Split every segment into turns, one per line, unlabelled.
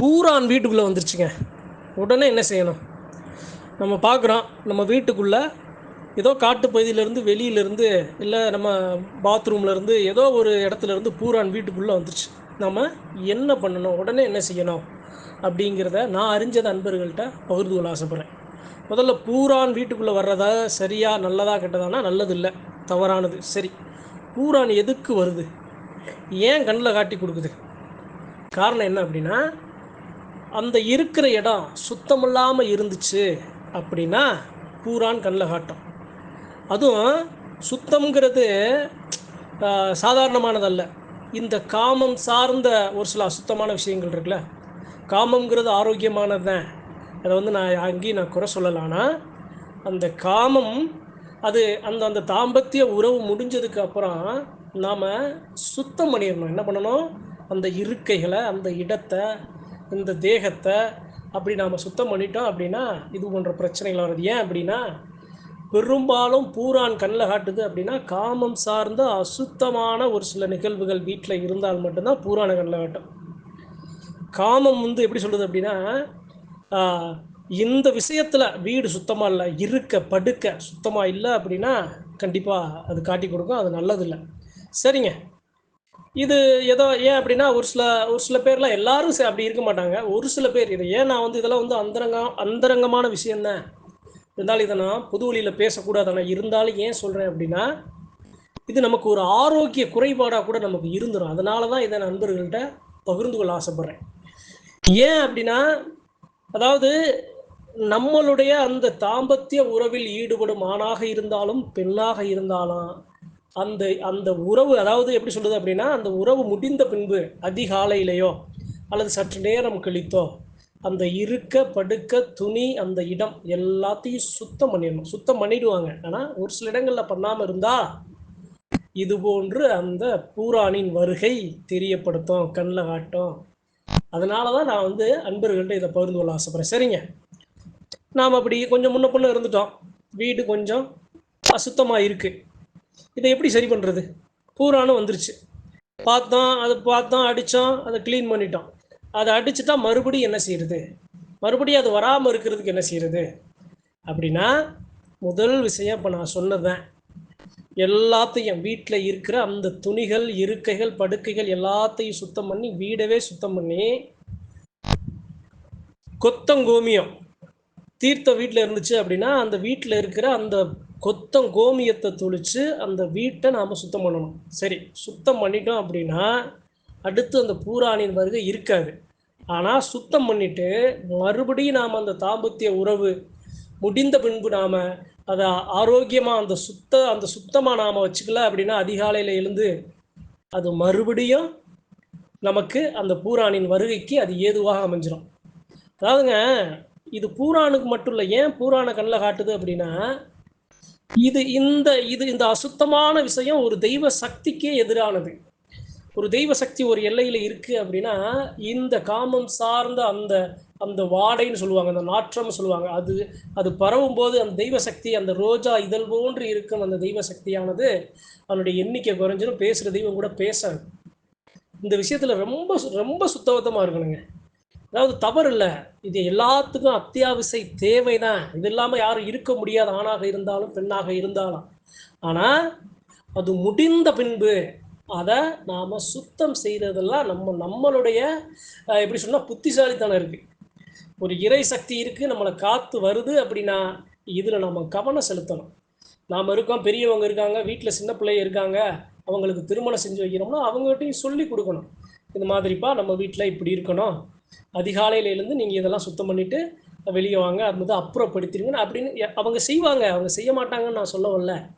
பூரான் வீட்டுக்குள்ளே வந்துருச்சுங்க. உடனே என்ன செய்யணும்? நம்ம பார்க்குறோம் நம்ம வீட்டுக்குள்ளே ஏதோ காட்டு பகுதியிலேருந்து வெளியிலேருந்து இல்லை நம்ம பாத்ரூம்லேருந்து ஏதோ ஒரு இடத்துலேருந்து பூரான் வீட்டுக்குள்ளே வந்துருச்சு. நம்ம என்ன பண்ணணும்? உடனே என்ன செய்யணும்? அப்படிங்கிறத நான் அறிஞ்சதை அன்பர்கள்ட்ட பகிர்ந்து கொள்ள ஆசைப்பட்றேன். முதல்ல பூரான் வீட்டுக்குள்ளே வர்றதா சரியாக நல்லதாக கெட்டதானா? நல்லது இல்லை தவறானது. சரி. பூரான் எதுக்கு வருது? ஏன் கண்ணில் காட்டி கொடுக்குது? காரணம் என்ன அப்படின்னா அந்த இருக்கிற இடம் சுத்தமில்லாமல் இருந்துச்சு அப்படின்னா பூரான் கண்ணில் காட்டும். அதுவும் சுத்தம்ங்கிறது சாதாரணமானதல்ல. இந்த காமம் சார்ந்த ஒரு சில அசுத்தமான விஷயங்கள் இருக்குல்ல காமங்கிறது ஆரோக்கியமானது தான் அதை வந்து நான் அங்கேயும் நான் குறை சொல்லலாம்னா அந்த காமம் அது அந்த அந்த தாம்பத்திய உறவு முடிஞ்சதுக்கு அப்புறம் நாம் சுத்தம் பண்ணிடணும். என்ன பண்ணணும்? அந்த இருக்கைகளை அந்த இடத்தை இந்த தேகத்தை அப்படி நாம் சுத்தம் பண்ணிட்டோம் அப்படின்னா இது போன்ற பிரச்சனைகள் வருது ஏன் அப்படின்னா பெரும்பாலும் பூரான் கண்ணில் காட்டுது அப்படின்னா காமம் சார்ந்த அசுத்தமான ஒரு சில நிகழ்வுகள் வீட்டில் இருந்தால் மட்டும்தான் பூரான கண்ணில் காட்டும். காமம் வந்து எப்படி சொல்கிறது அப்படின்னா இந்த விஷயத்தில் வீடு சுத்தமாக இல்லை இருக்க படுக்க சுத்தமாக இல்லை அப்படின்னா கண்டிப்பாக அது காட்டி கொடுக்கும் அது நல்லதில்லை. சரிங்க. இது ஏதோ ஏன் அப்படின்னா ஒரு சில ஒரு சில பேர்லாம் எல்லாரும் அப்படி இருக்க மாட்டாங்க. ஒரு சில பேர் இது ஏன் நான் வந்து இதெல்லாம் வந்து அந்தரங்கம் அந்தரங்கமான விஷயம்தான் இருந்தாலும் இதை நான் பொது வழியில் பேசக்கூடாது நான் இருந்தாலும் ஏன் சொல்கிறேன் அப்படின்னா இது நமக்கு ஒரு ஆரோக்கிய குறைபாடாக கூட நமக்கு இருந்துடும் அதனால தான் இதை நண்பர்கள்ட்ட பகிர்ந்து கொள்ள ஆசைப்பட்றேன். ஏன் அப்படின்னா அதாவது நம்மளுடைய அந்த தாம்பத்திய உறவில் ஈடுபடும் ஆணாக இருந்தாலும் பெண்ணாக இருந்தாலும் அந்த அந்த உறவு அதாவது எப்படி சொல்லுது அப்படின்னா அந்த உறவு முடிந்த பின்பு அதிகாலையிலையோ அல்லது சற்று நேரம் கழித்தோ அந்த இருக்க படுக்க துணி அந்த இடம் எல்லாத்தையும் சுத்தம் பண்ணிடணும். சுத்தம் பண்ணிடுவாங்க. ஆனால் ஒரு சில இடங்களில் பண்ணாமல் இருந்தா இது போன்று அந்த பூரானின் வருகை தெரியப்படுத்தும் கண்ணில் காட்டும். அதனால தான் நான் வந்து அன்பர்கள்ட்ட இதை பகிர்ந்து கொள்ள ஆசைப்பட்றேன். சரிங்க. நாம் அப்படி கொஞ்சம் முன்ன பொண்ணு இருந்துட்டோம். வீடு கொஞ்சம் அசுத்தமாக இருக்குது இதை எப்படி சரி பண்ணுறது பூரானும் வந்துருச்சு. பார்த்தோம் அதை பார்த்தோம் அடித்தோம் அதை க்ளீன் பண்ணிட்டோம் அதை அடிச்சுட்டா மறுபடியும் என்ன செய்யறது? மறுபடியும் அது வராமல் இருக்கிறதுக்கு என்ன செய்யறது? அப்படின்னா முதல் விஷயம் இப்போ நான் சொன்னதுதான். எல்லாத்தையும் வீட்டில் இருக்கிற அந்த துணிகள் இருக்கைகள் படுக்கைகள் எல்லாத்தையும் சுத்தம் பண்ணி வீடவே சுத்தம் பண்ணி கொத்தங்கோமியம் தீர்த்தம் வீட்டில் இருந்துச்சு அப்படின்னா அந்த வீட்டில் இருக்கிற அந்த கொத்தம் கோமியத்தை துளித்து அந்த வீட்டை நாம் சுத்தம் பண்ணணும். சரி சுத்தம் பண்ணிட்டோம் அப்படின்னா அடுத்து அந்த பூராணின் வருகை இருக்காது. ஆனால் சுத்தம் பண்ணிட்டு மறுபடியும் நாம் அந்த தாம்பத்திய உறவு முடிந்த பின்பு நாம் அதை ஆரோக்கியமாக அந்த சுத்த அந்த சுத்தமாக நாம் வச்சுக்கல அப்படின்னா அதிகாலையில் எழுந்து அது மறுபடியும் நமக்கு அந்த பூராணின் வருகைக்கு அது ஏதுவாக அமைஞ்சிடும் அதாவதுங்க இது பூரானுக்கு மட்டும் இல்லை ஏன் பூரான கண்ணில் காட்டுது அப்படின்னா இது இந்த இது இந்த அசுத்தமான விஷயம் ஒரு தெய்வ சக்திக்கே எதிரானது. ஒரு தெய்வ சக்தி ஒரு எல்லையில் இருக்கு அப்படின்னா இந்த காமம் சார்ந்த அந்த அந்த வாடைன்னு சொல்லுவாங்க அந்த நாற்றம்னு சொல்லுவாங்க. அது அது பரவும் போது அந்த தெய்வ சக்தி அந்த ரோஜா இதழ் போன்று இருக்கும் அந்த தெய்வ சக்தியானது அதனுடைய எண்ணிக்கை குறைஞ்சிடும் பேசுகிற தெய்வம் கூட பேசாது. இந்த விஷயத்தில் ரொம்ப சு- ரொம்ப சுத்தபத்தமாக இருக்கணுங்க. அதாவது தவறு இல்லை. இது எல்லாத்துக்கும் அத்தியாவசிய தேவை தான் இது இல்லாமல் யாரும் இருக்க முடியாத ஆணாக இருந்தாலும் பெண்ணாக இருந்தாலும். ஆனால் அது முடிந்த பின்பு அதை நாம் சுத்தம் செய்கிறதெல்லாம் நம்ம நம்மளுடைய எப்படி சொன்னால் புத்திசாலித்தனம் இருக்குது ஒரு இறை சக்தி இருக்குது நம்மளை காத்து வருது அப்படின்னா இதில் நம்ம கவனம் செலுத்தணும். நாம் இருக்கோம் பெரியவங்க இருக்காங்க வீட்டில் சின்ன பிள்ளைங்க இருக்காங்க அவங்களுக்கு திருமணம் செஞ்சு வைக்கிறோம்னா அவங்ககிட்டையும் சொல்லி கொடுக்கணும். இந்த மாதிரிப்பா நம்ம வீட்டில் இப்படி இருக்கணும். அதிகாலையில எழுந்து நீங்கள் இதெல்லாம் சுத்தம் பண்ணிவிட்டு வெளியே வாங்க அது வந்து அப்புறப்படுத்திடுங்க அப்படின்னு அவங்க செய்வாங்க. அவங்க செய்ய மாட்டாங்கன்னு நான் சொல்ல வரல.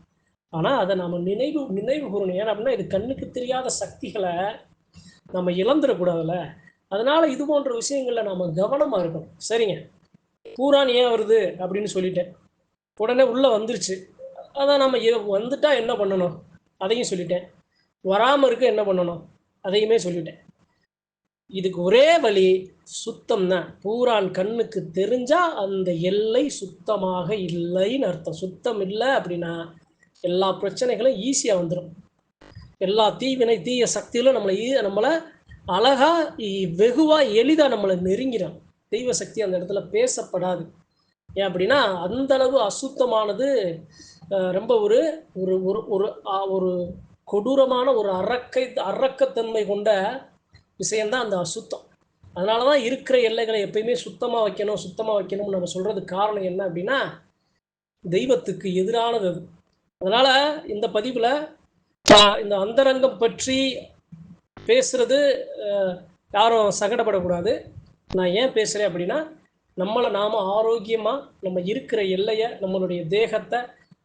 ஆனால் அதை நம்ம நினைவு நினைவு கூறணும். ஏன் அப்படின்னா இது கண்ணுக்கு தெரியாத சக்திகளை நம்ம இழந்துடக்கூடாதுல்ல. அதனால இது போன்ற விஷயங்கள்ல நாம கவனமா இருக்கணும். சரிங்க. பூரான் ஏன் வருது? அப்படின்னு சொல்லிட்டேன். உடனே உள்ள வந்துருச்சு. அதான் நம்ம வந்துட்டால் வந்துட்டா என்ன பண்ணணும்? அதையும் சொல்லிட்டேன். வராம இருக்க என்ன பண்ணணும்? அதையுமே சொல்லிட்டேன். இதுக்கு ஒரே வழி சுத்தம் தான் பூரான் கண்ணுக்கு தெரிஞ்சா அந்த எல்லை சுத்தமாக இல்லைன்னு அர்த்தம். சுத்தம் இல்லை அப்படின்னா எல்லா பிரச்சனைகளும் ஈஸியாக வந்துடும் எல்லா தீவினை தீய சக்திகளும் நம்மளை ஈ- நம்மளை அழகா வெகுவா எளிதா நம்மளை நெருங்கிடும் தெய்வ சக்தி அந்த இடத்துல பேசப்படாது. ஏன் அப்படின்னா அந்த அளவு அசுத்தமானது ரொம்ப ஒரு ஒரு ஒரு ஒரு ஒரு கொடூரமான ஒரு அரக்கை அரக்கத்தன்மை கொண்ட விஷயம்தான் அந்த அசுத்தம். அதனால தான் இருக்கிற எல்லைகளை எப்பயுமே சுத்தமாக வைக்கணும் சுத்தமாக வைக்கணும்னு நம்ம சொல்கிறதுக்கு காரணம் என்ன அப்படின்னா தெய்வத்துக்கு எதிரானது அது அதனால் இந்த பதிவில் இந்த அந்தரங்கம் பற்றி பேசுறது யாரும் சங்கடப்படக்கூடாது. நான் ஏன் பேசுகிறேன் அப்படின்னா நம்மளை நாம் ஆரோக்கியமாக நம்ம இருக்கிற எல்லையை நம்மளுடைய தேகத்தை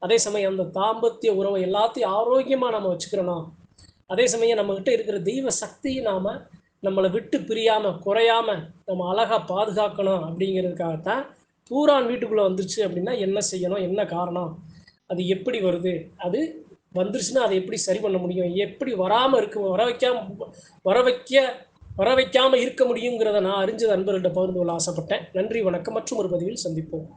அதே சமயம் அந்த தாம்பத்திய உறவை எல்லாத்தையும் ஆரோக்கியமாக நம்ம வச்சுக்கிறணும். அதே சமயம் நம்மக்கிட்ட இருக்கிற தெய்வ சக்தியை நாம் நம்மளை விட்டு பிரியாமல் குறையாமல் நம்ம அழகாக பாதுகாக்கணும் அப்படிங்கிறதுக்காகத்தான் பூரான் வீட்டுக்குள்ளே வந்துருச்சு அப்படின்னா என்ன செய்யணும்? என்ன காரணம்? அது எப்படி வருது? அது வந்துருச்சுன்னா அதை எப்படி சரி பண்ண முடியும்? எப்படி வராமல் இருக்க வர வைக்காம வர வைக்க வர வைக்காமல் இருக்க முடியுங்கிறத நான் அறிஞ்ச நண்பர்கள்ட்ட பகிர்ந்து கொள்ள ஆசைப்பட்டேன். நன்றி வணக்கம் மற்றும் ஒரு பதிவில் சந்திப்போம்.